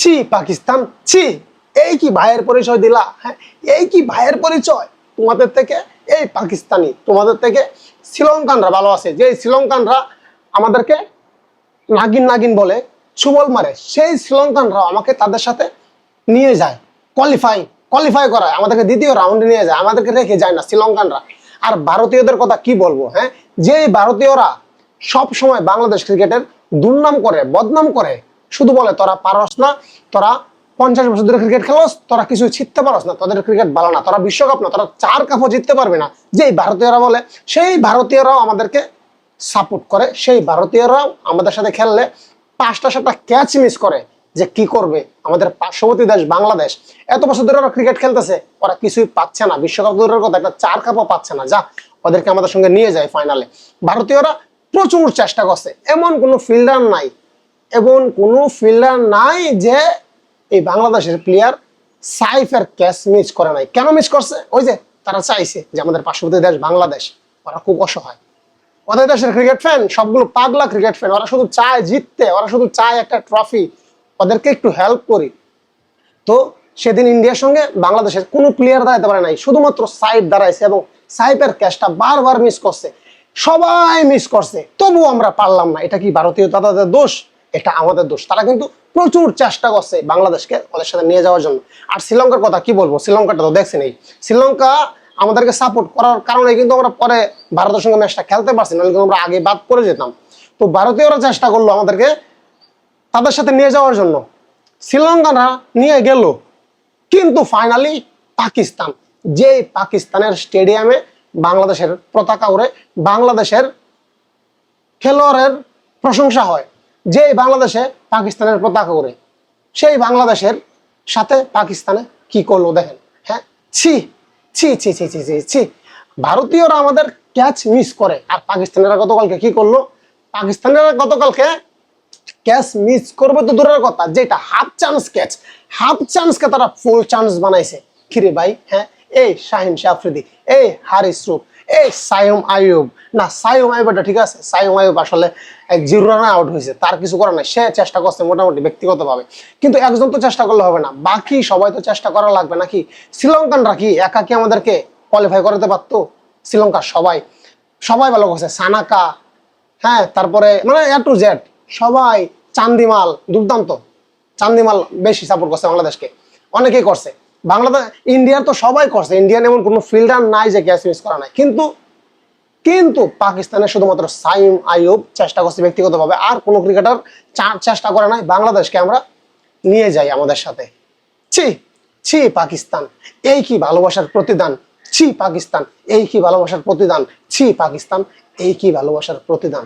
ছি, পাকিস্তান ছি। এই কি ভাইয়ের পরিচয় দিলা? হ্যাঁ এই কি ভাইয়ের পরিচয়? তোমাদের থেকে এই পাকিস্তানি, তোমাদের থেকে শ্রীলঙ্কানরা ভালো আছে। যে শ্রীলঙ্কানরা আমাদেরকে নাগিন নাগিন বলে সুবল মারে, সেই শ্রীলঙ্কানরা আমাকে তাদের সাথে নিয়ে যায় কোয়ালিফাই কোয়ালিফাই করায়। আমাদেরকে দ্বিতীয় রাউন্ডে নিয়ে যায়, আমাদেরকে রেখে যায় না শ্রীলঙ্কানরা। আর ভারতীয়দের কথা কি বলব হ্যাঁ? যে ভারতীয়রা সব সময় বাংলাদেশ ক্রিকেটের দুর্নাম করে, বদনাম করে শুধু বলে, তোরা পারস না, তোরা পঞ্চাশ বছর ধরে ক্রিকেট খেলোস, তোরা কিছু ছিটতে পারস না, তোদের ক্রিকেট ভালো না, তোরা বিশ্বকাপ না, তোরা চার কাপও জিততে পারবে না। যেই ভারতীয়রা বলে, সেই ভারতীয়রাও আমাদেরকে সাপোর্ট করে, সেই ভারতীয়রাও আমাদের সাথে খেললে পাঁচটা, সাতটা ক্যাচ মিস করে যে কি করবে আমাদের পার্শ্ববর্তী দেশ বাংলাদেশ। এত বছর ধরে ওরা ক্রিকেট খেলতেছে, ওরা কিছুই পাচ্ছে না। বিশ্বকাপ দূরের কথা একটা চার কাপও পাচ্ছে না। যা, ওদেরকে আমাদের সঙ্গে নিয়ে যায় ফাইনালে ভারতীয়রা প্রচুর চেষ্টা করছে, এমন কোনো ফিল্ডার নাই এমন কোনো ফিল্ডার নাই যে এই বাংলাদেশের প্লেয়ার সাইফের ক্যাচ মিস করে নাই। কেন মিস করছে? ওই যে তারা চাইছে যে আমাদের পার্শ্ববর্তী দেশ বাংলাদেশ, ওরা খুব অসহায়। ওদের দেশের ক্রিকেট ফ্যান সবগুলো পাগলা ক্রিকেট ফ্যান ওরা শুধু চায় জিততে, ওরা শুধু চায় একটা ট্রফি ওদেরকে একটু হেল্প করি। তো সেদিন ইন্ডিয়ার সঙ্গে বাংলাদেশের কোনো প্লেয়ার দাঁড়াতে পারে নাই। শুধুমাত্র সাইফ দাঁড়াইছে এবং সাইফের ক্যাচটা বারবার মিস করছে। সবাই মিস করছে। তবুও আমরা পারলাম না। এটা কি ভারতীয় তাদের দোষ? এটা আমাদের দোষ। তারা কিন্তু প্রচুর চেষ্টা করছে বাংলাদেশকে ওদের সাথে নিয়ে যাওয়ার জন্য। আর শ্রীলঙ্কার কথা কি বলব? শ্রীলঙ্কাটা তো দেখছি নেই শ্রীলঙ্কা আমাদেরকে সাপোর্ট করার কারণে কিন্তু আমরা পরে ভারতের সঙ্গে ম্যাচটা খেলতে পারছি, নাহলে কিন্তু আমরা আগে বাদ পড়ে যেতাম। তো ভারতীয়রা চেষ্টা করল আমাদেরকে তাদের সাথে নিয়ে যাওয়ার জন্য। শ্রীলঙ্কারা নিয়ে গেল। কিন্তু ফাইনালি পাকিস্তান যে পাকিস্তানের স্টেডিয়ামে বাংলাদেশের পতাকা উড়ে বাংলাদেশের খেলোয়াড়ের প্রশংসা হয়। যে বাংলাদেশে পাকিস্তানের পতাকা করে সেই বাংলাদেশের সাথে পাকিস্তানে কি করল দেখেন? হ্যাঁ ছি ছি ছি ছি ছি ছি ছি। ভারতীয়রা আমাদের ক্যাচ মিস করে। আর পাকিস্তানেরা গতকালকে কি করল? পাকিস্তানেরা গতকালকে ক্যাচ মিস করবে তো দূরের কথা, যেটা হাফ চান্স ক্যাচ হাফ চান্সকে তারা ফুল চান্স বানাইছে। কিরে ভাই হ্যাঁ? এই শাহিন শাফরিদি এই হারিস রুফ এই সায়ম আয়ুব না সায়ম আয়ুব এটা ঠিক আছে। সায়ম আয়ুব আসলে জিরো রানে আউট হয়েছে। তার কিছু করার নাই। সে চেষ্টা করছে মোটামুটি ব্যক্তিগতভাবে। কিন্তু একজন তো চেষ্টা করলে হবে না। বাকি সবাই তো চেষ্টা করা লাগবে নাকি? শ্রীলঙ্কানরা কি একা কি আমাদেরকে কোয়ালিফাই করাতে পারতো? শ্রীলঙ্কা সবাই। সবাই ভালো করছে। সানাকা হ্যাঁ তারপরে মানে এ টু জেড সবাই চান্দিমাল, দুর্দান্ত। চান্দিমাল বেশি সাপোর্ট করছে বাংলাদেশকে। অনেকেই করছে। বাংলাদেশ ইন্ডিয়ার তো সবাই করছে। ইন্ডিয়ান এমন কোনো ফিল্ডার নাই যে ক্যাচ মিস করা নাই। কিন্তু কিন্তু পাকিস্তানের শুধুমাত্র সাইম আইয়ুব চেষ্টা করছে ব্যক্তিগতভাবে। আর কোনো ক্রিকেটার চেষ্টা করে নাই বাংলাদেশকে আমরা নিয়ে যাই আমাদের সাথে। ছি ছি পাকিস্তান, এই কি ভালোবাসার প্রতিদান? ছি পাকিস্তান, এই কি ভালোবাসার প্রতিদান? ছি পাকিস্তান, এই কি ভালোবাসার প্রতিদান?